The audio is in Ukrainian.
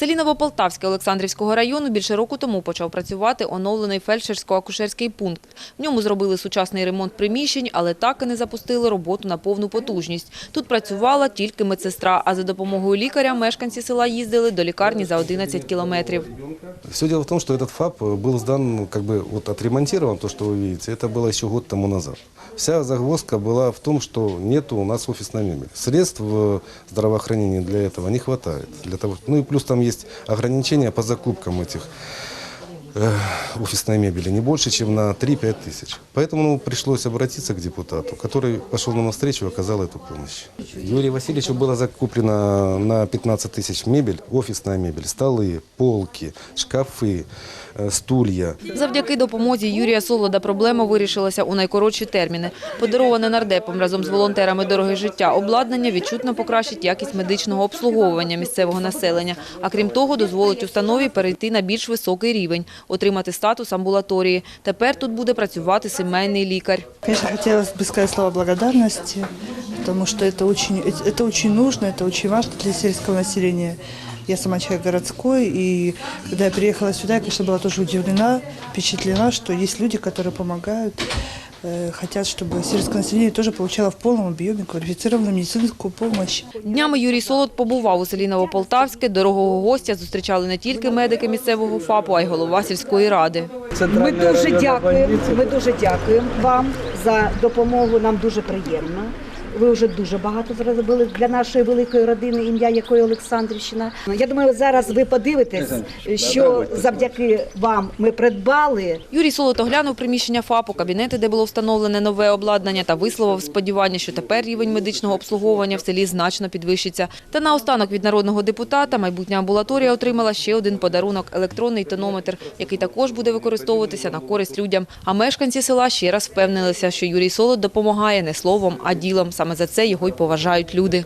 селі Новополтавське Олександрівського району більше року тому почав працювати оновлений фельдшерсько-акушерський пункт. В ньому зробили сучасний ремонт приміщень, але так і не запустили роботу на повну потужність. Тут працювала тільки медсестра, а за допомогою лікаря мешканці села їздили до лікарні за 11 кілометрів. Все дело в том, что этот ФАП был сдан, ну, как бы вот отремонтирован, то, что вы видите, это было еще год тому назад. Вся загвоздка была в том, что нету у нас офисной мебели. Средств в здравоохранении для этого не хватает. Для того, ну и плюс там есть ограничения по закупкам этих э, офисной мебели не больше, чем на 3-5 тысяч. Поэтому ну, пришлось обратиться к депутату, который пошел нам навстречу и оказал эту помощь. Юрию Васильевичу было закуплено на 15 тысяч мебель, офисная мебель, столы, полки, шкафы, э, стулья. Завдяки допомозі Юрія Солода проблема вирішилася у найкоротші терміни. Подароване нардепом разом з волонтерами «Дороги життя» обладнання відчутно покращить якість медичного обслуговування місцевого населення. А крім того, дозволить установі перейти на більш високий рівень, отримати статус амбулаторії. Тепер тут буде працювати сімейний лікар. Конечно, хотелось бы сказать слова благодарности, потому что это очень, это очень нужно, это очень важно для сельского населения. Я сама человек городской, и когда я приехала сюда, я, конечно, была тоже удивлена, впечатлена, что есть люди, которые помогают, э, хотят, чтобы сельское население тоже получало в полном объеме квалифицированную медицинскую помощь. Днями Юрій Солод побував у селі Новополтавське. Дорогого гостя зустрічали не тільки медики місцевого ФАПу, а й голова сільської ради. Ми дуже дякуємо. Ми дуже дякуємо вам за допомогу. Нам дуже приємно. Ви вже дуже багато зробили для нашої великої родини, ім'я якої Олександрівщина. Я думаю, зараз ви подивитесь, що завдяки вам ми придбали Юрій Солод оглянув приміщення ФАПу, кабінети, де було встановлене нове обладнання та висловив сподівання, що тепер рівень медичного обслуговування в селі значно підвищиться. Та наостанок від народного депутата майбутня амбулаторія отримала ще один подарунок – електронний тонометр, який також буде використовуватися на користь людям. А мешканці села ще раз впевнилися, що Юрій Солод допомагає не словом, а ділом. Саме за це його й поважають люди.